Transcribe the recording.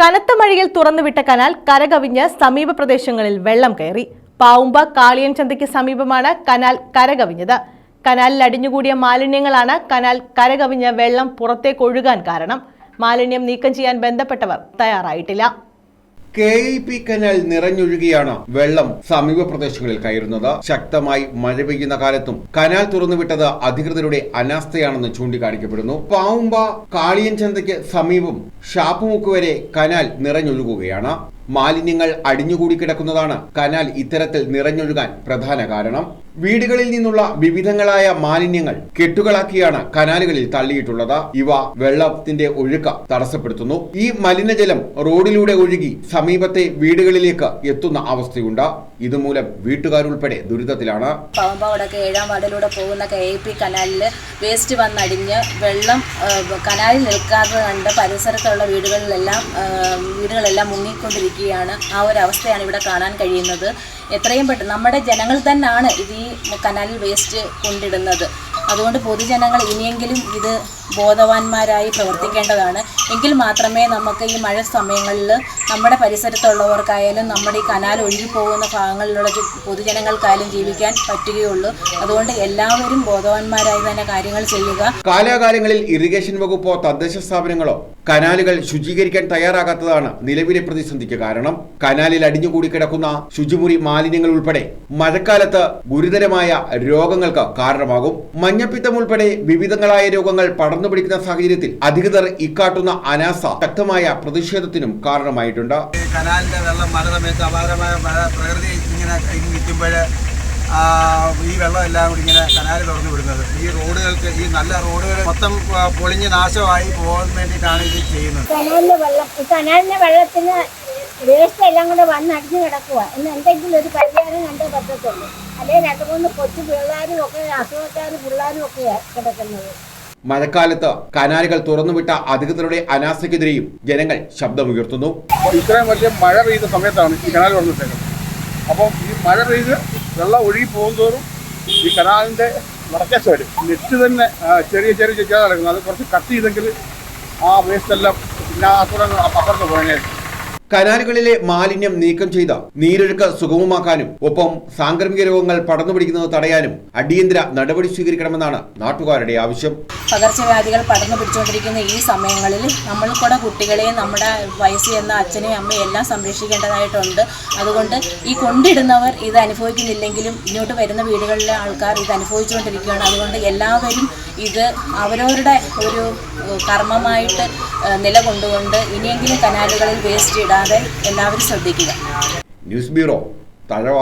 കനത്ത മഴയിൽ തുറന്നുവിട്ട കനാൽ കരകവിഞ്ഞ് സമീപ പ്രദേശങ്ങളിൽ വെള്ളം കയറി. പാവുമ്പ കാളിയൻ ചന്തയ്ക്ക് സമീപമാണ് കനാൽ കരകവിഞ്ഞത്. കനാലിൽ അടിഞ്ഞുകൂടിയ മാലിന്യങ്ങളാണ് കനാൽ കരകവിഞ്ഞ് വെള്ളം പുറത്തേക്ക് ഒഴുകാൻ കാരണം. മാലിന്യം നീക്കം ചെയ്യാൻ ബന്ധപ്പെട്ടവർ തയ്യാറായിട്ടില്ല. കെ ഇ പി കനാൽ നിറഞ്ഞൊഴുകിയാണ് വെള്ളം സമീപ പ്രദേശങ്ങളിൽ കയറുന്നത്. ശക്തമായി മഴ പെയ്യുന്ന കാലത്തും കനാൽ തുറന്നുവിട്ടത് അധികൃതരുടെ അനാസ്ഥയാണെന്ന് ചൂണ്ടിക്കാണിക്കപ്പെടുന്നു. പാവുമ്പ കാളിയൻ ചന്തയ്ക്ക് സമീപം ഷാപ്പുമുക്ക് വരെ കനാൽ നിറഞ്ഞൊഴുകുകയാണ്. മാലിന്യങ്ങൾ അടിഞ്ഞുകൂടി കിടക്കുന്നതാണ് കനാൽ ഇത്തരത്തിൽ നിറഞ്ഞൊഴുകാൻ പ്രധാന കാരണം. വീടുകളിൽ നിന്നുള്ള വിവിധങ്ങളായ മാലിന്യങ്ങൾ കെട്ടുകളാക്കിയാണ് കനാലുകളിൽ തള്ളിയിട്ടുള്ളത്. ഇവ വെള്ളത്തിന്റെ ഒഴുക്ക് തടസ്സപ്പെടുത്തുന്നു. ഈ മലിനജലം റോഡിലൂടെ ഒഴുകി സമീപത്തെ വീടുകളിലേക്ക് എത്തുന്ന അവസ്ഥയുണ്ട്. ഇതുമൂലം വീട്ടുകാരുൾപ്പെടെ ദുരിതത്തിലാണ്. പാമ്പാവടൊക്കെ ഏഴാം വാർഡിലൂടെ പോകുന്ന കെ ഐ പി കനാലിൽ വേസ്റ്റ് വന്നടിഞ്ഞ് വെള്ളം കനാലിൽ നിൽക്കാതെ കണ്ട് പരിസരത്തുള്ള വീടുകളിലെല്ലാം വീടുകളെല്ലാം വീടുകളെല്ലാം മുങ്ങിക്കൊണ്ടിരിക്കുകയാണ് ആ ഒരു അവസ്ഥയാണ് ഇവിടെ കാണാൻ കഴിയുന്നത്. എത്രയും പെട്ടെന്ന് നമ്മുടെ ജനങ്ങൾ തന്നെയാണ് ഇത് ഈ കനാലിൽ വേസ്റ്റ് കൊണ്ടിടുന്നത്. അതുകൊണ്ട് പൊതുജനങ്ങൾ ഇനിയെങ്കിലും ഇത് ബോധവാന്മാരായി പ്രവർത്തിക്കേണ്ടതാണ്. എങ്കിൽ മാത്രമേ നമുക്ക് ഈ മഴ സമയങ്ങളിൽ നമ്മുടെ പരിസരത്തുള്ളവർക്കായാലും നമ്മുടെ ഈ കനാൽ ഒഴുകിപ്പോകുന്ന ഭാഗങ്ങളിലുള്ള പൊതുജനങ്ങൾക്കായാലും ജീവിക്കാൻ പറ്റുകയുള്ളൂ. അതുകൊണ്ട് എല്ലാവരും ബോധവാന്മാരായി തന്നെ കാര്യങ്ങൾ ചെയ്യുക. കാലാകാലങ്ങളിൽ ഇറിഗേഷൻ വകുപ്പോ തദ്ദേശ സ്ഥാപനങ്ങളോ കനാലുകൾ ശുചീകരിക്കാൻ തയ്യാറാകാത്തതാണ് നിലവിലെ പ്രതിസന്ധിക്ക് കാരണം. കനാലിൽ അടിഞ്ഞുകൂടി കിടക്കുന്ന ശുചിമുറി മാലിന്യങ്ങൾ ഉൾപ്പെടെ മഴക്കാലത്ത് ഗുരുതരമായ രോഗങ്ങൾക്ക് കാരണമാകും. മഞ്ഞപ്പിത്തം ഉൾപ്പെടെ വിവിധങ്ങളായ രോഗങ്ങൾ പടർന്നു പിടിക്കുന്ന സാഹചര്യത്തിൽ അധികൃതർ ഇക്കാട്ടുന്ന അനാസ ശക്തമായ പ്രതിഷേധത്തിനും കാരണമായിട്ടുണ്ട്. ഈ കനാലിന്റെ വെള്ളം മഴ സമയത്ത് അപാരമായ മഴ പ്രകൃതി ഇങ്ങനെ നിൽക്കുമ്പോൾ ഈ വെള്ളം എല്ലാം കൂടി ഇങ്ങനെ കനാലിൽ തുറന്നു വിടുന്നത്. ഈ റോഡുകൾക്ക് ഈ നല്ല റോഡുകൾ മൊത്തം പൊളിഞ്ഞ് നാശമായി പോകാൻ വേണ്ടിയിട്ടാണ് ഇത് ചെയ്യുന്നത്. കനാലിലെ വെള്ളം കനാലിന്റെ കനാലിലെ വെള്ളത്തിന് വേസ്റ്റ് എല്ലാം കൂടെ വന്ന് അടിഞ്ഞു കിടക്കുക എന്ന് എന്തെങ്കിലും ഒരു പരിഹാരം കണ്ടേ പറ്റത്തുള്ളൂ. അല്ലെങ്കിൽ രണ്ട് മൂന്ന് കൊച്ചു പിള്ളേരും ഒക്കെ അസുഖക്കാരും പിള്ളേരും ഒക്കെയാണ് കിടക്കുന്നത്. മഴക്കാലത്ത് കനാലുകൾ തുറന്നുവിട്ട അധികൃതരുടെ അനാസ്ഥയ്ക്കെതിരെയും ജനങ്ങൾ ശബ്ദമുയർത്തുന്നു. ഇത്രയും വലിയ മഴ പെയ്ത സമയത്താണ് ഈ കനാൽ തുറന്നിട്ടേക്കുന്നത് അപ്പം ഈ മഴ പെയ്ത് വെള്ളം ഒഴുകി പോകുന്നതോറും ഈ കനാലിന്റെ വടക്കേ സൈഡ് നെറ്റ് തന്നെ ചെറിയ ചെറിയ ചെറിയ നടക്കുന്നത് അത് കുറച്ച് കട്ട് ചെയ്തെങ്കിൽ ആ വേസ്റ്റ് എല്ലാം പിന്നെ അപ്പുറം അപ്പുറത്ത് പോയതിനായിരുന്നു കനാലുകളിലെ മാലിന്യം നീക്കം ചെയ്ത് നീരൊഴുക്ക് സുഗമമാക്കാനും ഒപ്പം സാംക്രമിക രോഗങ്ങൾ പടർന്നു പിടിക്കുന്നത് തടയാനും അടിയന്തര നടപടി സ്വീകരിക്കണമെന്നാണ് നാട്ടുകാരുടെ ആവശ്യം. പകർച്ചവ്യാധികൾ പടർന്നു പിടിച്ചുകൊണ്ടിരിക്കുന്ന ഈ സമയങ്ങളിൽ നമ്മൾ കൂടെ കുട്ടികളെയും നമ്മുടെ വയസ്സ് ചെന്ന അച്ഛനെയും അമ്മയും എല്ലാം സംരക്ഷിക്കേണ്ടതായിട്ടുണ്ട്. അതുകൊണ്ട് ഈ കൊണ്ടിടുന്നവർ ഇത് അനുഭവിക്കുന്നില്ലെങ്കിലും ഇങ്ങോട്ട് വരുന്ന വീടുകളിലെ ആൾക്കാർ ഇത് അനുഭവിച്ചുകൊണ്ടിരിക്കുകയാണ്. അതുകൊണ്ട് എല്ലാവരും ഇത് അവരവരുടെ ഒരു കർമ്മമായിട്ട് നിലകൊണ്ടുകൊണ്ട് ഇനിയെങ്കിലും കനാലുകളിൽ വേസ്റ്റ് ഇടാതെ എല്ലാവരും ശ്രദ്ധിക്കുക. News bureau Thazhava.